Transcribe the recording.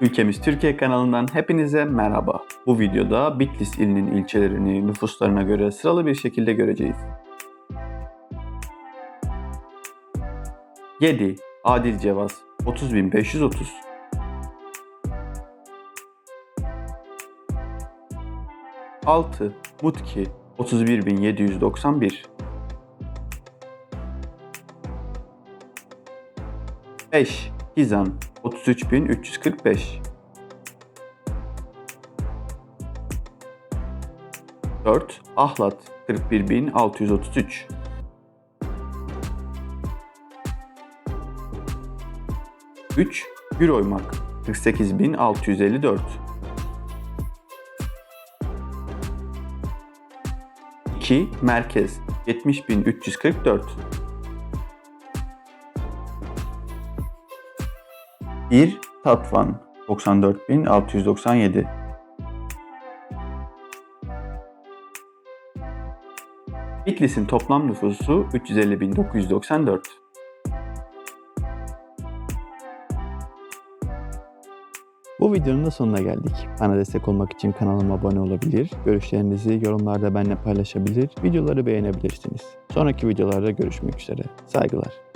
Ülkemiz Türkiye kanalından hepinize merhaba. Bu videoda Bitlis ilinin ilçelerini nüfuslarına göre sıralı bir şekilde göreceğiz. 7. Adil Cevaz 30530 6. Mutki 31791 5. Hizan 33345 4. Ahlat 41633 3. Güroymak 48654 2. Merkez 70344 1. Tatvan 94697 Bitlis'in toplam nüfusu 350.994. Bu videonun da sonuna geldik. Bana destek olmak için kanalıma abone olabilir, görüşlerinizi yorumlarda benimle paylaşabilir, videoları beğenebilirsiniz. Sonraki videolarda görüşmek üzere. Saygılar.